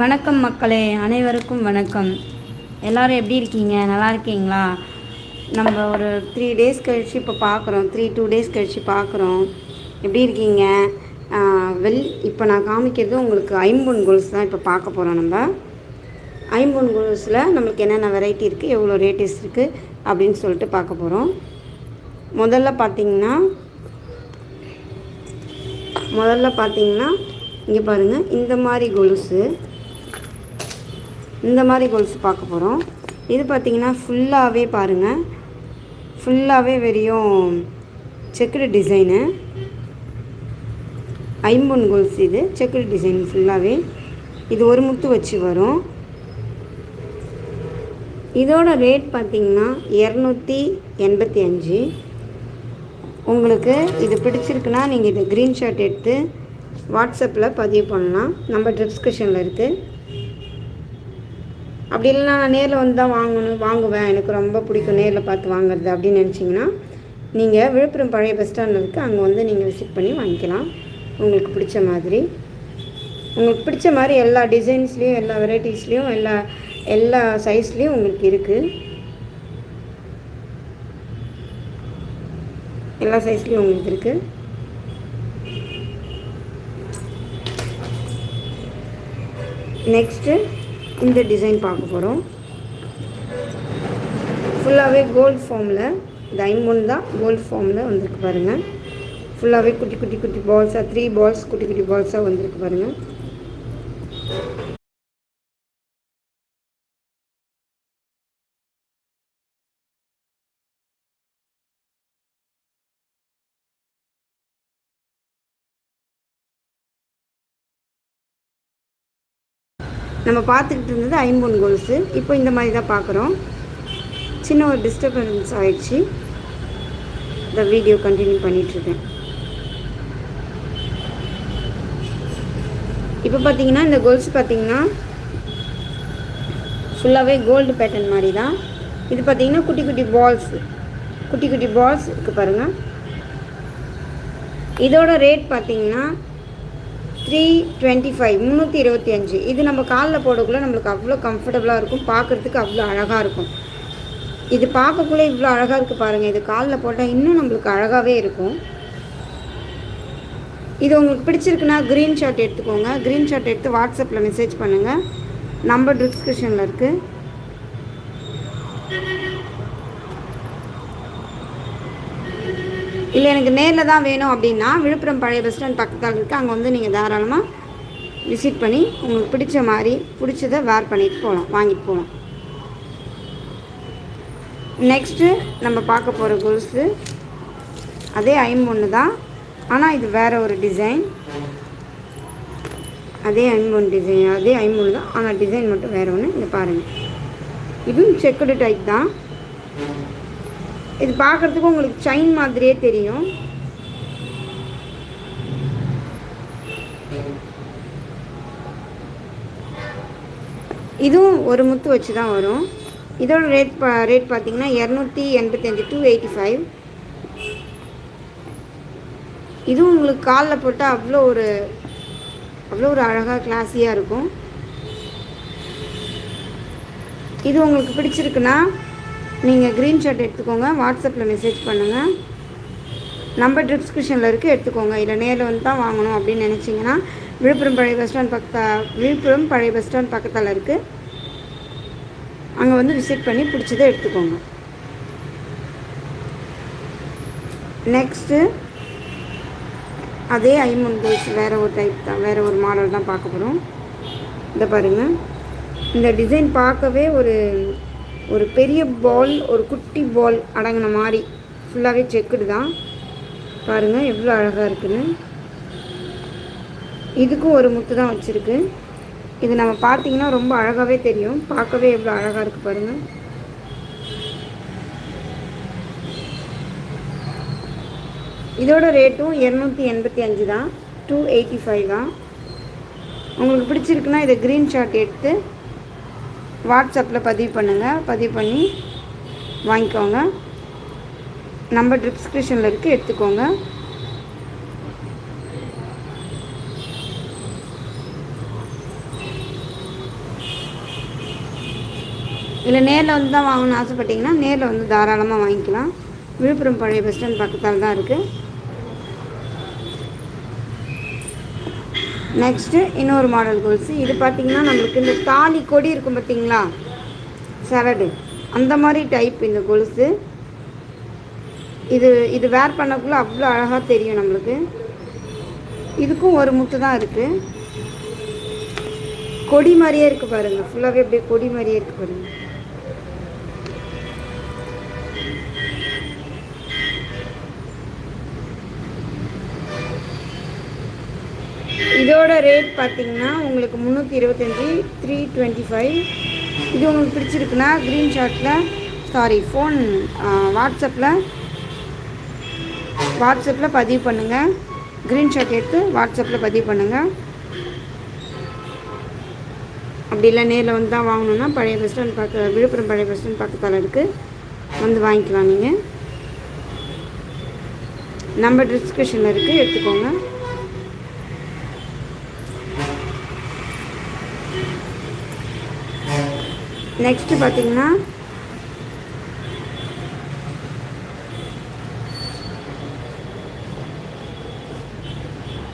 வணக்கம் மக்களே அனைவருக்கும் வணக்கம். எல்லோரும் எப்படி இருக்கீங்க? நல்லா இருக்கீங்களா? நம்ம ஒரு த்ரீ டேஸ் கழித்து இப்போ பார்க்குறோம் த்ரீ டூ டேஸ் கழித்து பார்க்குறோம் எப்படி இருக்கீங்க? வெல் வெள் இப்போ நான் காமிக்கிறது உங்களுக்கு ஐம்பொன் கோல்ஸ் தான் இப்போ பார்க்க போகிறோம் நம்ம. ஐம்பொன் கோல்ஸில் நம்மளுக்கு என்னென்ன வெரைட்டி இருக்குது எவ்வளோ ரேட்டிஸ் இருக்குது அப்படின்னு சொல்லிட்டு பார்க்க போகிறோம் முதல்ல பார்த்தீங்கன்னா முதல்ல பார்த்தீங்கன்னா இங்கே பாருங்கள் இந்த மாதிரி கொலுசு இந்த மாதிரி கொலுசு பார்க்க போகிறோம் இது பார்த்தீங்கன்னா ஃபுல்லாகவே பாருங்கள் ஃபுல்லாகவே வெறியும் செக்குடு டிசைனு ஐம்பொன் கோல்ஸ் இது செக்குடு டிசைன் ஃபுல்லாகவே இது ஒரு முத்து வச்சு வரும். இதோட ரேட் பார்த்திங்கன்னா இரநூத்தி எண்பத்தி அஞ்சு. உங்களுக்கு இது பிடிச்சிருக்குன்னா நீங்கள் இது க்ரீன்ஷாட் எடுத்து வாட்ஸ்அப்பில் பதிவு பண்ணலாம். நம்ம டிஸ்கிரிப்ஷனில் இருக்குது அப்படி இல்லைனா நான் நேரில் வந்து தான் வாங்கணும் வாங்குவேன். எனக்கு ரொம்ப பிடிக்கும் நேரில் பார்த்து வாங்குறது அப்படின்னு நினச்சிங்கன்னா நீங்கள் விழுப்புரம் பழைய பஸ் ஸ்டாண்டில் இருக்குது அங்கே வந்து நீங்கள் விசிட் பண்ணி வாங்கிக்கலாம். உங்களுக்கு பிடிச்ச மாதிரி. உங்களுக்கு பிடிச்ச மாதிரி எல்லா டிசைன்ஸ்லேயும் எல்லா வெரைட்டிஸ்லேயும் எல்லா எல்லா சைஸ்லேயும் உங்களுக்கு இருக்குது எல்லா சைஸ்லேயும் உங்களுக்கு இருக்குது நெக்ஸ்ட்டு இந்த டிசைன் பார்க்க போகிறோம் ஃபுல்லாகவே கோல்ட் ஃபார்மில் டைமண்ட் தான் கோல்ட் ஃபார்மில் வந்திருக்கு பாருங்கள் ஃபுல்லாகவே குட்டி குட்டி குட்டி பால்ஸாக த்ரீ பால்ஸ் குட்டி குட்டி பால்ஸாக வந்திருக்கு பாருங்கள் நம்ம பார்த்துக்கிட்டு இருந்தது ஐம்பொன் கொலுசு இப்போ இந்த மாதிரி தான் பார்க்குறோம். சின்ன ஒரு டிஸ்டர்பன்ஸ் ஆயிடுச்சு. இந்த வீடியோ கண்டினியூ பண்ணிகிட்ருக்கேன் இப்போ பார்த்தீங்கன்னா இந்த கொலுசு பார்த்தீங்கன்னா ஃபுல்லாகவே கோல்டு பேட்டர்ன் மாதிரி தான். இது பார்த்தீங்கன்னா குட்டி குட்டி பால்ஸ் குட்டி குட்டி பால்ஸ் இருக்குது பாருங்கள் இதோட ரேட் பார்த்தீங்கன்னா த்ரீ டுவெண்ட்டி ஃபைவ் முந்நூற்றி இருபத்தி அஞ்சு. இது நம்ம காலில் போடக்குள்ளே நம்மளுக்கு அவ்வளோ கம்ஃபர்டபுளாக இருக்கும். பார்க்குறதுக்கு அவ்வளோ அழகாக இருக்கும். இது பார்க்கக்குள்ளே இவ்வளோ அழகாக இருக்குது பாருங்கள் இது காலில் போட்டால் இன்னும் நம்மளுக்கு அழகாகவே இருக்கும். இது உங்களுக்கு பிடிச்சிருக்குன்னா க்ரீன் ஷாட் எடுத்துக்கோங்க. க்ரீன் ஷாட் எடுத்து வாட்ஸ்அப்பில் மெசேஜ் பண்ணுங்கள் நம்பர் டிஸ்கிரிப்ஷனில் இருக்குது இல்லை எனக்கு நேரில் தான் வேணும் அப்படின்னா விழுப்புரம் பழைய பஸ் ஸ்டாண்ட் பக்கத்தில் இருக்குது அங்கே வந்து நீங்கள் தாராளமாக விசிட் பண்ணி உங்களுக்கு பிடிச்ச மாதிரி பிடிச்சதை வேர் பண்ணிட்டு போகலாம் வாங்கிட்டு போகலாம் நெக்ஸ்ட்டு நம்ம பார்க்க போகிற கொலுசு அதே ஐம்பொன்று தான். ஆனால் இது வேறு ஒரு டிசைன் அதே ஐம்பொன்று டிசைன் அதே ஐம்பொன்று தான். ஆனால் டிசைன் மட்டும் வேறு ஒன்று இங்கே பாருங்கள் இதுவும் செக்குடு டைப் தான். இது பார்க்குறதுக்கு உங்களுக்கு செயின் மாதிரியே தெரியும். இதுவும் ஒரு முத்து வச்சு தான் வரும். இதோட ரேட் பா ரேட் பார்த்தீங்கன்னா இரநூத்தி எண்பத்தஞ்சு டூ எயிட்டி ஃபைவ் இதுவும் உங்களுக்கு காலில் போட்டால் அவ்வளோ ஒரு அவ்வளோ ஒரு அழகாக கிளாஸியாக இருக்கும். இது உங்களுக்கு பிடிச்சிருக்குன்னா நீங்கள் க்ரீன் ஷர்ட் எடுத்துக்கோங்க வாட்ஸ்அப்பில் மெசேஜ் பண்ணுங்கள் நம்பர் டிஸ்கிரிப்ஷனில் இருக்குது எடுத்துக்கோங்க. இல்லை நேரில் வந்து தான் வாங்கணும் அப்படின்னு நினச்சிங்கன்னா விழுப்புரம் பழைய பஸ் ஸ்டாண்ட் பக்கத்த விழுப்புரம் பழைய பஸ் ஸ்டாண்ட் பக்கத்தில் இருக்குது அங்கே வந்து விசிட் பண்ணி பிடிச்சதை எடுத்துக்கோங்க. நெக்ஸ்ட்டு அதே ஐமூன் கோல்ஸ் வேறு ஒரு டைப் தான் வேறு ஒரு மாடல் தான் பார்க்க போகிறோம் இதை பாருங்கள் இந்த டிசைன் பார்க்கவே ஒரு ஒரு பெரிய பால் ஒரு குட்டி பால் அடங்கின மாதிரி ஃபுல்லாகவே செக்குடு தான். பாருங்கள் எவ்வளோ அழகாக இருக்குன்னு. இதுக்கும் ஒரு முத்து தான் வச்சுருக்கு. இது நம்ம பார்த்தீங்கன்னா ரொம்ப அழகாகவே தெரியும். பார்க்கவே எவ்வளோ அழகாக இருக்குது பாருங்கள் இதோட ரேட்டும் இரநூத்தி எண்பத்தி அஞ்சு தான். டூ எயிட்டி ஃபைவ் தான். உங்களுக்கு பிடிச்சிருக்குன்னா இதை க்ரீன் ஷாட் எடுத்து வாட்ஸ்அப்பில் பதிவு பண்ணுங்கள் பதிவு பண்ணி வாங்கிக்கோங்க. நம்பர் டிஸ்கிரிப்ஷனில் இருக்குது எடுத்துக்கோங்க. இல்லை நேரில் வந்து தான் வாங்கணும்னு ஆசைப்பட்டிங்கன்னா நேரில் வந்து தாராளமாக வாங்கிக்கலாம். விழுப்புரம் பழைய பஸ் ஸ்டாண்ட் பக்கத்தால் தான் இருக்குது நெக்ஸ்ட்டு இன்னொரு மாடல் கொலுசு இது பார்த்திங்கன்னா நம்மளுக்கு இந்த தாலி கொடி இருக்கும் பார்த்தீங்களா சரடு. அந்த மாதிரி டைப் இந்த கொலுசு இது இது வேர் பண்ணக்குள்ளே அவ்வளோ அழகாக தெரியும் நம்மளுக்கு. இதுக்கும் ஒரு முட்டு தான் இருக்குது கொடி மாதிரியே இருக்குது பாருங்கள் ஃபுல்லாகவே அப்படியே கொடி மாதிரியே இருக்குது பாருங்கள் இதோட ரேட் பார்த்தீங்கன்னா உங்களுக்கு முந்நூற்றி இருபத்தஞ்சி த்ரீ டுவெண்ட்டி ஃபைவ் இது உங்களுக்கு பிடிச்சிருக்குன்னா க்ரீன்ஷாட்டில் சாரி ஃபோன் வாட்ஸ்அப்பில் வாட்ஸ்அப்பில் பதிவு பண்ணுங்கள் க்ரீன்ஷாட் எடுத்து வாட்ஸ்அப்பில் பதிவு பண்ணுங்கள் அப்படி இல்லை நேரில் வந்து தான் வாங்கணுன்னா பழைய பஸ் ஸ்டாண்ட் பார்க்க விழுப்புரம் பழைய பஸ் ஸ்டாண்ட் பக்கத்தால் இருக்குது வந்து வாங்கிக்கலாம் நீங்கள் நம்பர் டிஸ்கிரிப்ஷனில் இருக்குது எடுத்துக்கோங்க. நெக்ஸ்ட்டு பார்த்தீங்கன்னா